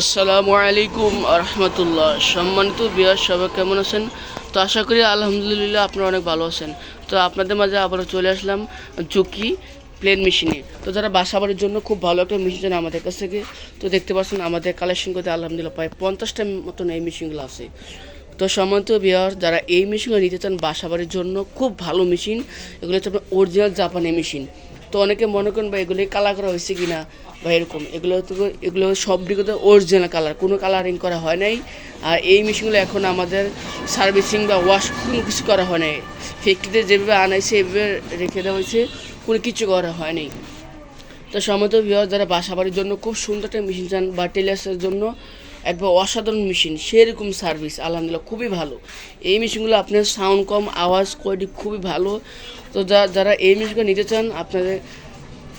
আসসালামু আলাইকুম রহমতুল্লাহ সম্মানিত বিয়ার সবাই কেমন আছেন? তো আশা করি আলহামদুলিল্লাহ আপনারা অনেক ভালো আছেন। তো আপনাদের মাঝে আবারও চলে আসলাম জুকি প্লেন মেশিনে। তো যারা বাসা বাড়ির জন্য খুব ভালো একটা মেশিন আমাদের কাছ থেকে, তো দেখতে পাচ্ছেন আমাদের কালেকশন করতে আলহামদুলিল্লাহ প্রায় পঞ্চাশটা মতন এই মেশিনগুলো আছে। তো সম্মানিত বিহার যারা এই মেশিনগুলো নিতে চান বাসা বাড়ির জন্য, খুব ভালো মেশিন। এগুলো হচ্ছে আপনার অরিজিনাল জাপানি মেশিন। তো অনেকে মনে করেন বা এগুলি কালার করা হয়েছে কি না বা এরকম। এগুলো তো এগুলো সবদিকে তো অরিজিনাল কালার কোনো কালারিং করা হয় নাই। আর এই মেশিনগুলো এখন আমাদের সার্ভিসিং বা ওয়াশ কোনো কিছু করা হয় নাই। ফ্যাক্টরিতে যেভাবে আনাইছে, এভাবে রেখে দেওয়া হয়েছে, কোনো কিছু করা হয় নাই। তো সমত বিহার যারা বাসা বাড়ির জন্য খুব সুন্দর একটা মেশিন চান বা টেলার্সের জন্য একবার অসাধারণ মেশিন সেরকম সার্ভিস আলহামদুলিল্লাহ খুবই ভালো। এই মেশিনগুলো আপনার সাউন্ড কম, আওয়াজ কোয়ালিটি খুবই ভালো। তো যা- যারা এই মেশিনগুলো নিতে চান, আপনাদের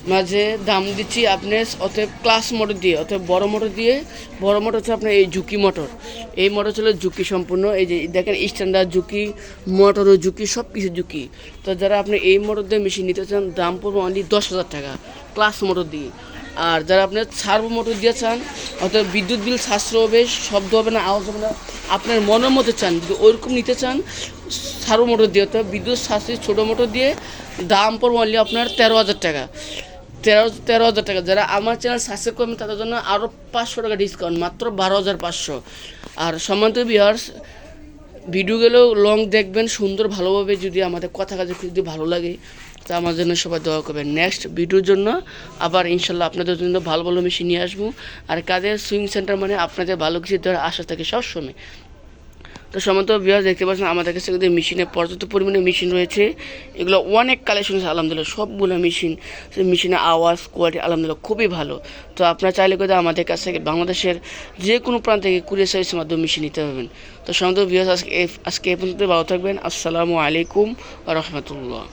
মাঝে দাম দিচ্ছি আপনার অতএব ক্লাস মোটর দিয়ে, অতএব বড় মোটর দিয়ে। বড় মোটর হচ্ছে আপনার এই ঝুঁকি মোটর এই মোটর ছিল ঝুঁকি সম্পূর্ণ। এই যে, দেখেন স্ট্যান্ডার্ড ঝুঁকি মোটরও ঝুঁকি সব কিছু ঝুঁকি। তো যারা আপনি এই মোটর দিয়ে মেশিন নিতে চান, দাম পড়বে অনলি দশ হাজার টাকা ক্লাস মোটর দিয়ে। আর যারা আপনার সার্ভো মোটর দিয়ে চান অর্থাৎ বিদ্যুৎ বিল, সাশ্রয় হবে, শব্দ হবে না, আওয়াজ হবে না। আপনার মনের মতো চান, যদি ওইরকম নিতে চান, সারো মোটর দিয়ে, অর্থাৎ বিদ্যুৎ সাশ্রয় ছোটো মোটর দিয়ে দাম পড়বে অনলি আপনার তেরো হাজার টাকা। তেরো তেরো হাজার টাকা। যারা আমার চ্যানেল সাবস্ক্রাইব করবেন তাদের জন্য আরও পাঁচশো টাকা ডিসকাউন্ট মাত্র বারো হাজার পাঁচশো। আর সম্মানিত বিহার্স ভিডিওগুলো লং দেখবেন, সুন্দর ভালোভাবে যদি আমাদের কথা কাজে যদি ভালো লাগে, তা আমার জন্য সবাই দোয়া করবেন। নেক্সট ভিডিওর জন্য আবার ইনশাল্লাহ আপনাদের জন্য ভালো ভালো মেশিন নিয়ে আসব। আর কাদের সুইং সেন্টার মানে আপনাদের ভালো কিছু দেওয়ার আশা থাকে সবসময়। তো সমস্ত বিহার দেখতে পাচ্ছেন, আমাদের কাছে কিন্তু মেশিনে পর্যাপ্ত পরিমাণে মেশিন রয়েছে। এগুলো অনেক কালেকশন আছে, আলহামদুলিল্লাহ, সবগুলো মেশিন মেশিনের আওয়াজ কোয়ালিটি আলহামদুলিল্লাহ খুবই ভালো। তো আপনারা চাইলে কিন্তু আমাদের কাছ থেকে বাংলাদেশের যে কোনো প্রান্ত থেকে কুরিয়ার সার্ভিসের মাধ্যমে মেশিন নিতে পারবেন। তো সমস্ত বিহার আজকে আজকে এ পর্যন্ত ভালো থাকবেন। আসসালামু আলাইকুম রহমতুল্লাহ।